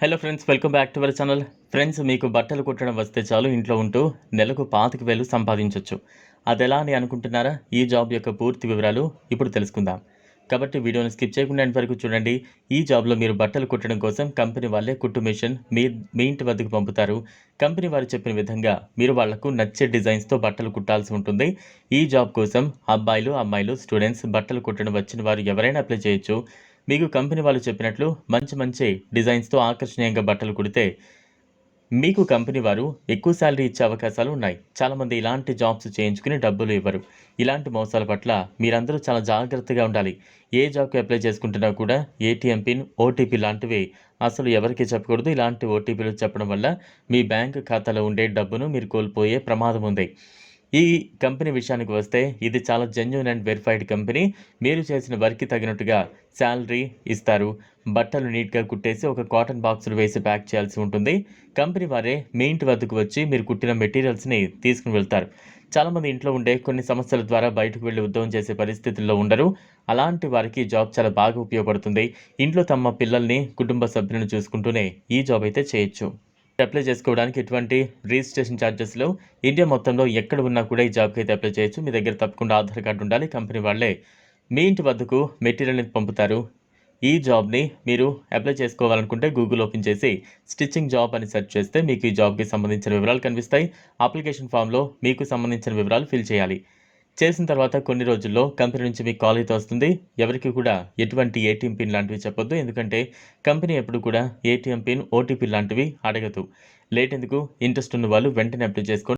Hello friends welcome back to our channel friends మీకు బట్టలు కుట్టడం వస్తే చాలు ఇంట్లో ఉంటూ నెలకు పాతిక వేలు సంపాదించవచ్చు అది ఎలా అని అనుకుంటున్నారా? ఈ జాబ్ యొక్క పూర్తి వివరాలు ఇప్పుడు తెలుసుకుందాం. కాబట్టి వీడియోని స్కిప్ చేయకుండా వరకు చూడండి. ఈ జాబ్లో మీరు బట్టలు కుట్టడం కోసం కంపెనీ వాళ్ళే కుట్టు మిషన్ మీ మీ ఇంటి వద్దకు పంపుతారు. కంపెనీ వారు చెప్పిన విధంగా మీరు వాళ్ళకు నచ్చే డిజైన్స్తో బట్టలు కుట్టాల్సి ఉంటుంది. ఈ జాబ్ కోసం అబ్బాయిలు అమ్మాయిలు స్టూడెంట్స్ బట్టలు కుట్టడం వచ్చిన వారు ఎవరైనా అప్లై చేయొచ్చు. మీకు కంపెనీ వాళ్ళు చెప్పినట్లు మంచి మంచి డిజైన్స్తో ఆకర్షణీయంగా బట్టలు కుడితే మీకు కంపెనీ వారు ఎక్కువ శాలరీ ఇచ్చే అవకాశాలు ఉన్నాయి. చాలామంది ఇలాంటి జాబ్స్ చేయించుకుని డబ్బులు ఇవ్వరు. ఇలాంటి మోసాల పట్ల మీరందరూ చాలా జాగ్రత్తగా ఉండాలి. ఏ జాబ్కి అప్లై చేసుకుంటున్నా కూడా ఏటీఎం పిన్ ఓటీపీ లాంటివి అసలు ఎవరికి చెప్పకూడదు. ఇలాంటి ఓటీపీలు చెప్పడం వల్ల మీ బ్యాంక్ ఖాతాలో ఉండే డబ్బును మీరు కోల్పోయే ప్రమాదం ఉంది. ఈ కంపెనీ విషయానికి వస్తే ఇది చాలా జెన్యున్ అండ్ వెరిఫైడ్ కంపెనీ మీరు చేసిన వర్క్కి తగినట్టుగా శాలరీ ఇస్తారు. బట్టలు నీట్గా కుట్టేసి ఒక కాటన్ బాక్సులు వేసి ప్యాక్ చేయాల్సి ఉంటుంది. కంపెనీ వారే మీ ఇంటి వద్దకు వచ్చి మీరు కుట్టిన మెటీరియల్స్ని తీసుకుని వెళ్తారు. చాలామంది ఇంట్లో ఉండే కొన్ని సమస్యల ద్వారా బయటకు వెళ్ళి ఉద్యోగం చేసే పరిస్థితుల్లో ఉండరు. అలాంటి వారికి జాబ్ చాలా బాగా ఉపయోగపడుతుంది. ఇంట్లో తమ పిల్లల్ని కుటుంబ సభ్యులను చూసుకుంటూనే ఈ జాబ్ అయితే చేయొచ్చు. అప్లై చేసుకోవడానికి ఎటువంటి రిజిస్ట్రేషన్ ఛార్జెస్లో ఇండియా మొత్తంలో ఎక్కడ ఉన్నా కూడా ఈ జాబ్కి అయితే అప్లై చేయొచ్చు. మీ దగ్గర తప్పకుండా ఆధార్ కార్డు ఉండాలి. కంపెనీ వాళ్ళే మీ ఇంటి వద్దకు మెటీరియల్ని పంపుతారు. ఈ జాబ్ని మీరు అప్లై చేసుకోవాలనుకుంటే గూగుల్ ఓపెన్ చేసి స్టిచ్చింగ్ జాబ్ అని సెర్చ్ చేస్తే మీకు ఈ జాబ్కి సంబంధించిన వివరాలు కనిపిస్తాయి. అప్లికేషన్ ఫామ్లో మీకు సంబంధించిన వివరాలు ఫిల్ చేయాలి. చేసిన తర్వాత కొన్ని రోజుల్లో కంపెనీ నుంచి మీకు కాల్ అయితే వస్తుంది. ఎవరికి కూడా ఎటువంటి ఏటీఎం పిన్ లాంటివి చెప్పొద్దు. ఎందుకంటే కంపెనీ ఎప్పుడు కూడా ఏటీఎం పిన్ ఓటీపీ లాంటివి అడగదు. లేట్ ఎందుకు? ఇంట్రెస్ట్ ఉన్న వాళ్ళు వెంటనే అప్లై చేసుకోండి.